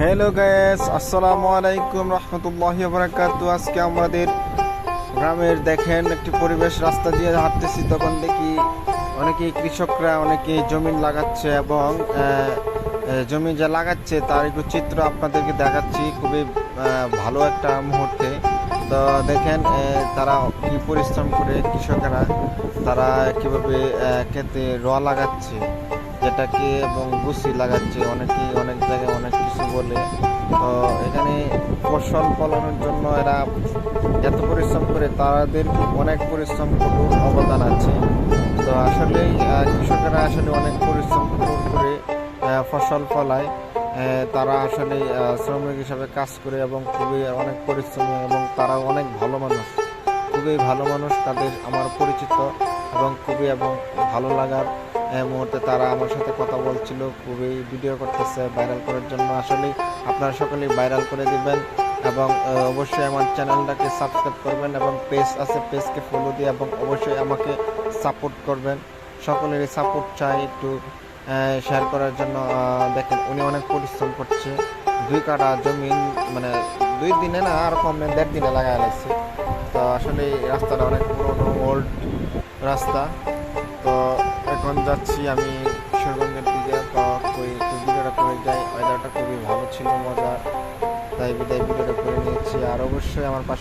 Hello gas আসসালামু আলাইকুম রহমতুল্লাহ বরাকাত আজকে আমাদের গ্রামের দেখেন একটি পরিবেশ রাস্তা দিয়ে হাঁটতেছি, তখন দেখি অনেকে কৃষকরা অনেকে জমি লাগাচ্ছে এবং জমি যা লাগাচ্ছে তার একটু চিত্র আপনাদেরকে দেখাচ্ছি। খুবই ভালো একটা মুহূর্তে। তো দেখেন তারা কি পরিশ্রম করে কৃষকেরা, তারা কীভাবে ক্ষেতে রোয়া লাগাচ্ছে। যেটাকে এবং গুছি লাগাচ্ছে অনেকে অনেক জায়গায় অনেক কিছু বলে। তো এখানে ফসল ফলানোর জন্য এরা এত পরিশ্রম করে, তাদের অনেক পরিশ্রম অবদান আছে। তো আসলে কৃষকেরা আসলে অনেক পরিশ্রম করে ফসল ফলায়। তারা আসলে শ্রমিক হিসাবে কাজ করে এবং খুবই অনেক পরিশ্রমী এবং তারা অনেক ভালো মানুষ। খুবই ভালো মানুষ তাদের আমার পরিচিত এবং খুবই এবং ভালো লাগার মুহূর্তে তারা আমার সাথে কথা বলছিল, খুবই ভিডিও করতেছে ভাইরাল করার জন্য। আসলে আপনারা সকলেই ভাইরাল করে দিবেন এবং অবশ্যই আমার চ্যানেলটাকে সাবস্ক্রাইব করবেন এবং পেজ আছে পেজকে ফলো দিয়ে এবং অবশ্যই আমাকে সাপোর্ট করবেন। সকলেরই সাপোর্ট চাই একটু শেয়ার করার জন্য। দেখেন, উনি অনেক পরিশ্রম করছে। দুই কাটা জমিন মানে দুই দিনে না আর কম দেড় দিনে লাগাই লাগছে তো আসলে রাস্তাটা অনেক পুরোনো ওল্ড রাস্তা। তো এখন যাচ্ছি আমি কিশোরগঞ্জের দিকে। তো ভিডিওটা করে যাই। ওয়েদারটা খুবই ভালো ছিল মজার তাই বিদায় ভিডিওটা করে নিয়েছি আর অবশ্যই আমার পাশে